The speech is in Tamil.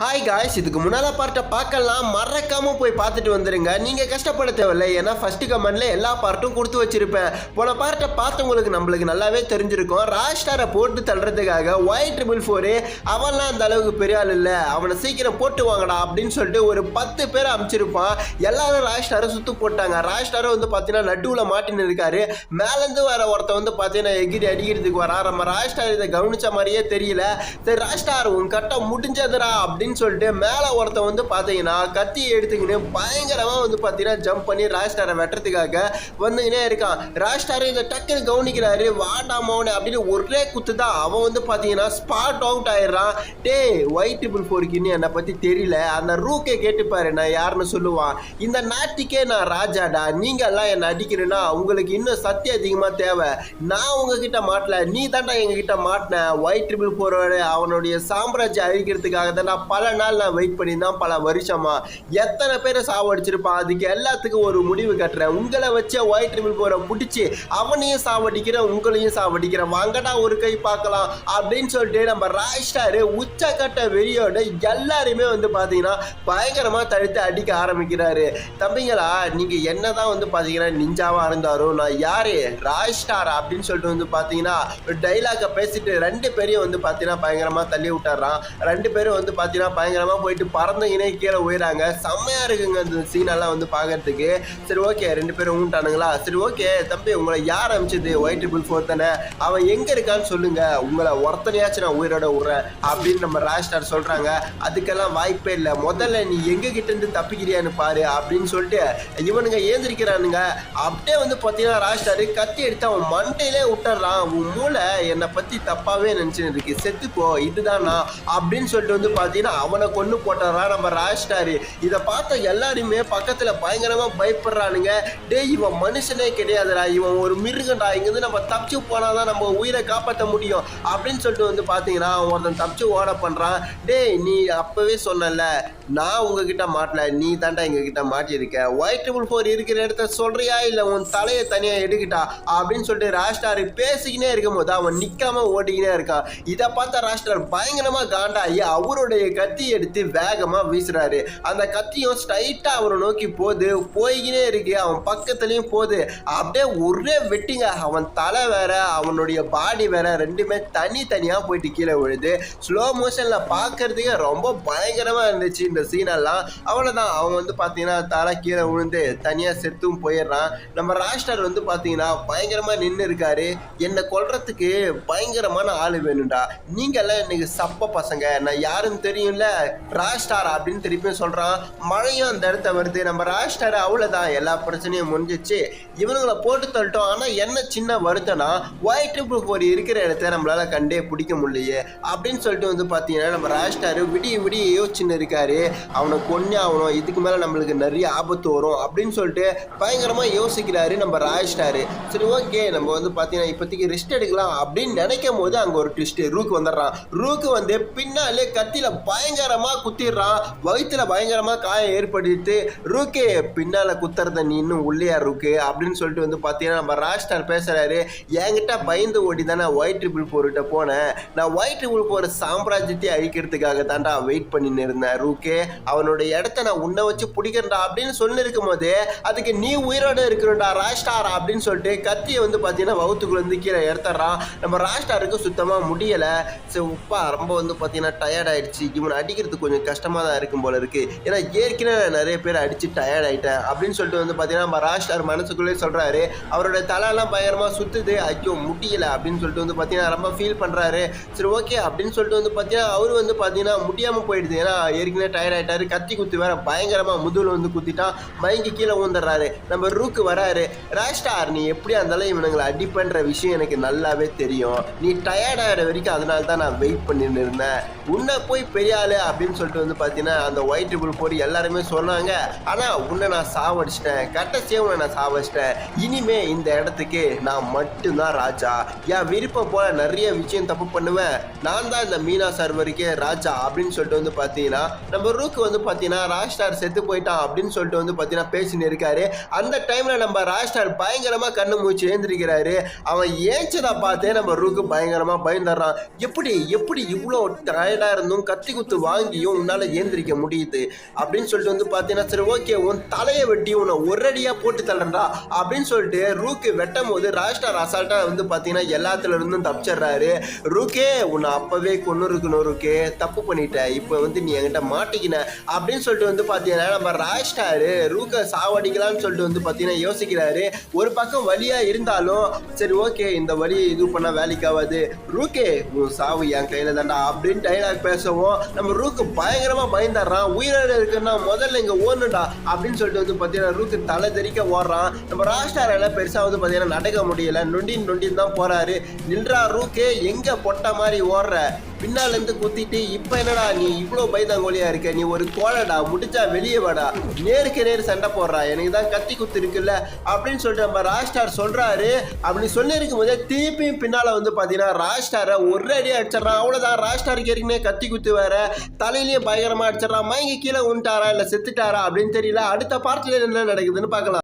ஹாய் காய்ஸ் இதுக்கு முன்னால் பார்ட்டை பார்க்கலாம் மறக்காமல் போய் பார்த்துட்டு வந்துடுங்க நீங்கள் கஷ்டப்பட தேவையில்லை. ஏன்னா ஃபர்ஸ்ட் கமெண்ட்டில் எல்லா பார்ட்டும் கொடுத்து வச்சிருப்பேன். போன பார்ட்டை பார்த்தவங்களுக்கு நம்மளுக்கு நல்லாவே தெரிஞ்சிருக்கும். ராஷ்டாரை போட்டு தள்ளுறதுக்காக ஒய் ட்ரிபிள் ஃபோரு அவன்லாம் அந்த அளவுக்கு பெரிய ஆள் இல்லை. அவனை சீக்கிரம் போட்டு வாங்கடா அப்படின்னு சொல்லிட்டு ஒரு பத்து பேர் அமைச்சிருப்பான். எல்லாரும் ராஷ்டாரை சுற்றி போட்டாங்க. ராஷ்டாரை வந்து பார்த்தீங்கன்னா நடுவில் மாட்டின்னு இருக்காரு. மேலேருந்து வர ஒருத்தன் வந்து பார்த்தீங்கன்னா எகிரி அடிக்கிறதுக்கு வரா நம்ம ராஷ்டார் இதை கவனித்த மாதிரியே தெரியல. சரி ராஷ்டார் உன் கட்டம் முடிஞ்சதுடா அப்படின்னு சொல்லிட்டு மேலே ஒருத்தன் வந்து பார்த்தீங்கன்னா கத்தி எடுத்துக்கின்னு பயங்கரமாக வந்து பார்த்தீங்கன்னா ஜம்ப் பண்ணி ராஜ்டாரை வெட்டுறதுக்காக வந்துக்கினே இருக்கான். ராஜ்டாரை இந்த டக்குன்னு கவனிக்கிறாரு. வாடா மௌனே அப்படின்னு ஒரே குத்து தான் அவன் வந்து பார்த்தீங்கன்னா ஸ்பாட் அவுட் ஆயிடுறான். டேய் ஒயிட் ட்ரிபிள் ஃபோருக்கு என்னை பற்றி தெரியல. அந்த ரூக்கே கேட்டுப்பாரு நான் யாருன்னு சொல்லுவான். இந்த நாட்டுக்கே நான் ராஜாடா. நீங்க எல்லாம் என்னை அடிக்கிறேன்னா உங்களுக்கு இன்னும் சக்தி அதிகமாக தேவை. நான் உங்ககிட்ட மாட்டல. நீ தாண்டா எங்ககிட்ட மாட்டின. ஒயிட் ட்ரிபிள் ஃபோரோட அவனுடைய சாம்ராஜ்யம் அழிக்கிறதுக்காக தான் நான் பல நாள் நான் வெயிட் பண்ணி தான் பல வருஷமா. எத்தனை பேரை சாவடிச்சிருப்பான்? அதுக்கு எல்லாத்துக்கும் ஒரு முடிவு கட்டுறேன். உங்களை வச்ச ஒயிட் ட்ரிபிள் போரை பிடிச்சி அவனையும் சாவடிக்கிறேன் உங்களையும் சாவடிக்கிறேன். வாங்கடா ஒரு கை பார்க்கலாம் அப்படின்னு சொல்லிட்டு நம்ம ராய்ஸ்டாரு உச்சக்கட்ட வெறியோட எல்லாருமே வந்து பார்த்தீங்கன்னா பயங்கரமாக தடுத்து அடிக்க ஆரம்பிக்கிறாரு. தம்பிங்களா நீங்கள் என்ன தான் வந்து பார்த்தீங்கன்னா நிஞ்சாவாக இருந்தாலும் நான் யாரு? ராய் அப்படின்னு சொல்லிட்டு வந்து பார்த்தீங்கன்னா டைலாக்கை பேசிட்டு ரெண்டு பேரையும் வந்து பார்த்தீங்கன்னா பயங்கரமாக தள்ளி விட்டுறான். ரெண்டு பேரும் வந்து பார்த்தீங்கன்னா பயங்கரமாக போயிட்டு பறந்தீங்கன்னே கீழே உயிராங்க. செம்மையாக இருக்குங்க அந்த சீனெல்லாம் வந்து பார்க்கறதுக்கு. சரி ஓகே ரெண்டு பேரும் ஊன்ட்டானுங்களா சரி ஓகே தம்பி உங்களை யார் அமிச்சது? ஒயிட் ட்ரிபிள் ஃபோர் தானே? அவன் எங்கே இருக்கான்னு சொல்லுங்கள் உங்களை ஒருத்தனையாச்சும் நான் உயிரோட விட்றேன் அப்படின்னு நம்ம ராய் ஸ்டார் சொல்கிறாங்க அதுக்கெல்லாம் வாய்ப்பே இல்லை. முதல்ல நீ எங்க இருந்து தப்பிக்கிறியான்னு பாரு அப்படின்னு சொல்லிட்டு இவனுங்க ஏந்திரிக்கிறானுங்க. அப்படியே வந்து பார்த்தீங்கன்னா ராஜ்டாரு கத்தி எடுத்து அவன் மண்டையிலே விட்டுறான். உன் மூளை என்னை பற்றி தப்பாகவே நினச்சின்னு இருக்கு. செத்துக்கோ இதுதான்? அப்படின்னு சொல்லிட்டு வந்து பார்த்தீங்கன்னா அவனை கொண்டு போட்டாரா? நம்ம ராஜ்டாரு இதை பார்த்த எல்லாருமே பக்கத்தில் பயங்கரமாக பயப்படுறானுங்க. டேய் இவன் மனுஷனே கிடையாதுடா. இவன் ஒரு மிருகண்டா இங்கேருந்து நம்ம தப்பிச்சு போனால் தான் நம்ம உயிரை காப்பாற்ற முடியும். அப்படின்னு சொல்லிட்டு வந்து பார்த்தீங்கன்னா அவன் ஒருத்தன் தப்பிச்சு ஓட பண்ணுறான் டேய் நீ அப்போவே சொன்னல நான் உங்ககிட்ட மாட்டல. நீ தாண்டா எங்ககிட்ட மாட்டியிருக்க. ஒயிட் ட்ரிபிள் ஃபோர் இருக்கிற இடத்த சொல்கிறியா இல்லை உன் தலையை தனியாக எடுக்கிட்டா? அப்படின்னு சொல்லிட்டு ராஷ்டார் பேசிக்கினே இருக்கும்போது அவன் நிற்காம ஓட்டிக்கினே இருக்கான். இதை பார்த்தா ராஷ்டார் பயங்கரமாக காண்டாகி அவருடைய கத்தி எடுத்து வேகமாக வீசுறாரு. அந்த கத்தியும் ஸ்ட்ரைட்டாக அவனை நோக்கி போகுது போய்கினே இருக்கு. அவன் பக்கத்துலேயும் போகுது அப்படியே ஒரே வெட்டிங்க. அவன் தலை வேற அவனுடைய பாடி வேற ரெண்டுமே தனி தனியாக போயிட்டு கீழே விழுது. ஸ்லோ மோஷனில் பார்க்கறதுக்கே ரொம்ப பயங்கரமாக இருந்துச்சு இந்த சீனெல்லாம் அவ்வளோதான் அவன் வந்து பார்த்தீங்கன்னா தலை கீழே விழுந்து தனியாக செத்தும் போயிடுறான். நம்ம ராஷ்டர் வந்து பார்த்தீங்கன்னா பயங்கரமாக நின்று இருக்காரு. என்னை கொல்றதுக்கு பயங்கரமான ஆள் வேணும்டா. நீங்கள்லாம் இன்னைக்கு சப்ப பசங்க. நான் யாருன்னு தெரியும்ல ராஷ்டார் அப்படின்னு திருப்பியும் சொல்கிறான் மழையும் அந்த இடத்த வருது. நம்ம ராஷ்டார் அவ்வளோதான் எல்லா பிரச்சனையும் முடிஞ்சிச்சு. இவனுங்களை போட்டு தள்ளிட்டோம். ஆனால் என்ன சின்ன வருத்தம்னா ஒயிட் ட்ரிபிள் ஃபோர் இருக்கிற இடத்த நம்மளால கண்டே பிடிக்க முடியலையே. அப்படின்னு சொல்லிட்டு வந்து பார்த்தீங்கன்னா நம்ம ராஷ்டார் விடிய விடிய யோசிச்சுன்னு இருக்காரு. அவனை கொன்னே ஆகணும். இதுக்கு மேலே நம்மளுக்கு நிறைய ஆபத்து வரும் அப்படின்னு சொல்லிட்டு பயங்கரமாக யோசிக்கிறாரு நம்ம ராஜ்டாரு சரி ஓகே நம்ம வந்து பார்த்தீங்கன்னா இப்போதைக்கு ரெஸ்ட் எடுக்கலாம் அப்படின்னு நினைக்கும் போது அங்கே ஒரு ட்விஸ்ட் ரூக்கு வந்துடுறான். ரூக்கு வந்து பின்னாலே கத்தியில் பயங்கரமாக குத்திடுறான். வயிற்றுல பயங்கரமாக காயம் ஏற்படுத்தி ரூக்கே பின்னால் குத்துறத நீ இன்னும் உள்ளியா ரூக்கு? அப்படின்னு சொல்லிட்டு வந்து பார்த்தீங்கன்னா நம்ம ராஷ்டார் பேசுறாரு. என்கிட்ட பயந்து ஓடி தானே ஒயிட் ட்ரிபிள் போர்கிட்ட போனேன். நான் ஒயிட் ட்ரிபிள் போர் சாம்ராஜ்யத்தை அழிக்கிறதுக்காக தான்டா வெயிட் பண்ணின்னு இருந்தேன் ரூக்கே. அவனோட இடத்த நான் உன்னை வச்சு பிடிக்கிறேன்டா அப்படின்னு சொல்லியிருக்கும் போது அதுக்கு நீ உயிரோட இருக்கணும்டா ராஷ்டார் அப்படின்னு சொல்லிட்டு கத்தியை வந்து பார்த்தீங்கன்னா வகுத்துக்குள்ள இருந்து கீழே இறத்துறான் நம்ம ராஷ்டாருக்கு சுத்தமாக முடியலை. சரி உப்பா ரொம்ப வந்து பார்த்தீங்கன்னா டயர்ட் ஆயிடுச்சு. இவனை அடிக்கிறது கொஞ்சம் கஷ்டமாக தான் இருக்கும் போல இருக்கு. ஏன்னா ஏற்கனவே நான் நிறைய பேர் அடித்து டயர்ட் ஆகிட்டேன் அப்படின்னு சொல்லிட்டு வந்து பார்த்தீங்கன்னா நம்ம ராஷ்டார் மனசுக்குள்ளே சொல்கிறாரு அவரோட தலையெல்லாம் பயங்கரமாக சுற்றுது ஐயோ முடியல அப்படின்னு சொல்லிட்டு வந்து பார்த்தீங்கன்னா ரொம்ப ஃபீல் பண்ணுறாரு சரி ஓகே அப்படின்னு சொல்லிட்டு வந்து பார்த்தீங்கன்னா அவர் வந்து பார்த்தீங்கன்னா முடியாமல் போயிடுது. ஏன்னா ஏற்கனவே டயர்டாயிட்டாரு கத்தி குத்தி வேற பயங்கரமாக முதுகில் வந்து குத்திட்டான். மயங்கி கீழே ஊந்துடுறாரு நம்ம ரூக்கு வராரு. ராஷ்டார் நீ எப்படி இருந்தாலும் இவனுங்களை அடிப்பன்ற விஷயம் எனக்கு நல்லாவே தெரியும். நீ டயர்ட் ஆகிற வரைக்கும் அதனால தான் நான் வெயிட் பண்ணிட்டு இருந்தேன். உன்னை போய் பெரிய ஆளு அப்படின்னு சொல்லிட்டு வந்து பார்த்தீங்கன்னா அந்த ஒயிட் ட்ரிபிள் போட்டு எல்லாருமே சொன்னாங்க. ஆனால் உன்னை நான் சாவடிச்சிட்டேன். கட்டச்சியே உன்னை நான் சாவடிச்சிட்டேன். இனிமே இந்த இடத்துக்கு நான் மட்டும்தான் ராஜா. என் விருப்பம் போல நிறைய விஷயம் தப்பு பண்ணுவேன். நான் தான் இந்த மீனா சர்வருக்கே ராஜா அப்படின்னு சொல்லிட்டு வந்து பார்த்தீங்கன்னா நம்ம ரூக்கு வந்து பார்த்தீங்கன்னா ராஜ்ஸ்டார் செத்து போயிட்டான் அப்படின்னு சொல்லிட்டு வந்து பார்த்தீங்கன்னா பேசின்னு இருக்காரு. அந்த டைம்ல நம்ம ராஜ்ஸ்டார் பயங்கரமா கண்ணு மூச்சு ஏந்திருக்கிறாரு. அவன் ஏஞ்சதை பார்த்தே நம்ம ரூக்கு பயங்கரமா பயந்துடுறான். எப்படி எப்படி இவ்வளோ டயர்டா இருந்தும் கத்தி குத்தி கொடுத்து வாங்கியும் உன்னால் ஏந்திரிக்க முடியுது. அப்படின்னு சொல்லிட்டு வந்து பார்த்தீங்கன்னா சரி ஓகே உன் தலையை வெட்டி உன்னை ஒரடியாக போட்டு தள்ளுறா அப்படின்னு சொல்லிட்டு ரூக்கு வெட்டும் போது ராஜ்ஸ்டார் அசால்ட்டா வந்து பார்த்தீங்கன்னா எல்லாத்துல இருந்தும் தப்பிச்சிடுறாரு. ரூக்கே உன்னை அப்போவே கொண்டு இருக்கணும் ரூக்கே. தப்பு பண்ணிட்ட. இப்போ வந்து நீ என்கிட்ட மாட்டிக்கின. அப்படின்னு சொல்லிட்டு வந்து பார்த்தீங்கன்னா நம்ம ராஜ்ஸ்டாரு ரூக்கை சாவடிக்கலாம்னு சொல்லிட்டு வந்து பார்த்தீங்கன்னா யோசிக்கிறாரு. ஒரு பக்கம் வழியாக இருந்தாலும் சரி ஓகே இந்த வழி இது பண்ணால் வேலைக்கு ஆகாது ரூக்கே உன் சாவு என் கையில் தாண்டா அப்படின்னு டைலாக் பேசவும் நம்ம ரூக்கு பயங்கரமா பயந்துடுறான். உயிரோட இருக்குன்னா முதல்ல இங்க ஓடணும்டா அப்படின்னு சொல்லிட்டு வந்து பார்த்தீங்கன்னா ரூக்கு தலை தெறிக்க ஓடுறான். நம்ம ராஷ்டார் எல்லாம் பெருசா வந்து பார்த்தீங்கன்னா நடக்க முடியல. நொண்டின் நொண்டின்னு தான் போறாரு. நின்றா ரூக்கே எங்க பொட்ட மாதிரி ஓடுற? பின்னால இருந்து குத்திட்டு இப்ப என்னடா நீ இவ்வளோ பைதாங்கோலியா இருக்க? நீ ஒரு கோலடா முடிச்சா வெளியே வாடா. நேருக்கு நேர் சண்டை போடுறா. எனக்கு தான் கத்தி குத்து இருக்குல்ல அப்படின்னு சொல்லிட்டு நம்ம ராஜ்ஸ்டார் சொல்றாரு. அப்படி சொல்லியிருக்கும் போதே திருப்பியும் பின்னால வந்து பாத்தீங்கன்னா ராஜ்ஸ்டாரை ஒரு அடி அடிச்சிடறான். அவ்வளவுதான். ராஜ்ஸ்டாருக்கு ஏற்கனவே கத்தி குத்து வேற தலையிலயும் பயங்கரமா அடிச்சிடறான். மயங்கி கீழே உண்டாரா இல்ல செத்துட்டாரா அப்படின்னு தெரியல. அடுத்த பார்ட்ல என்ன நடக்குதுன்னு பார்க்கலாம்.